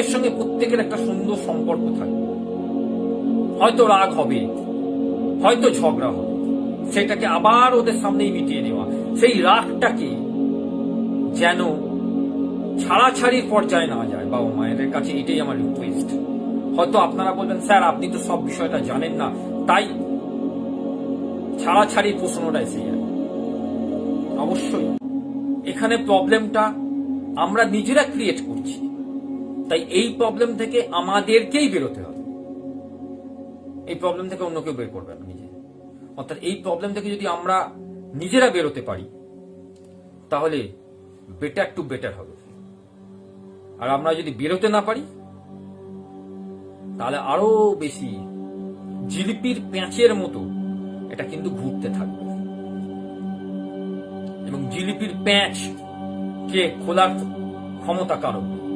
এর সঙ্গে প্রত্যেকের একটা সুন্দর সম্পর্ক থাকবে হয়তো রাগ হবে, হয়তো ঝগড়া হবে, সেটাকে আবার ওদের সামনেই মিটিয়ে নেওয়া। সেই রাগটাকে যেন ছাড়াছাড়ির পর্যায়ে না যায়। বাবা মায়ের কাছে এটাই আমার রিকোয়েস্ট হয়তো আপনারা বলবেন, স্যার, আপনি তো সব বিষয়টা জানেন না। তাই ছাড়াছাড়ির প্রশ্নটা এসে যায়। অবশ্যই, এখানে প্রবলেমটা আমরা নিজেরা ক্রিয়েট করছি। তাই এই প্রবলেম থেকে আমাদেরকেই বেরোতে হবে। এই প্রবলেম থেকে অন্য কেউ বের করবে না নিজে। অর্থাৎ এই প্রবলেম থেকে যদি আমরা নিজেরা বেরোতে পারি, তাহলে বেটার টু বেটার হবে। আর আমরা যদি বেরোতে না পারি, তাহলে আরও বেশি জিলিপির প্যাঁচের মতো এটা কিন্তু ঘুরতে থাকবে। এবং জিলিপির প্যাঁচ কে খোলার ক্ষমতা কারও নেই।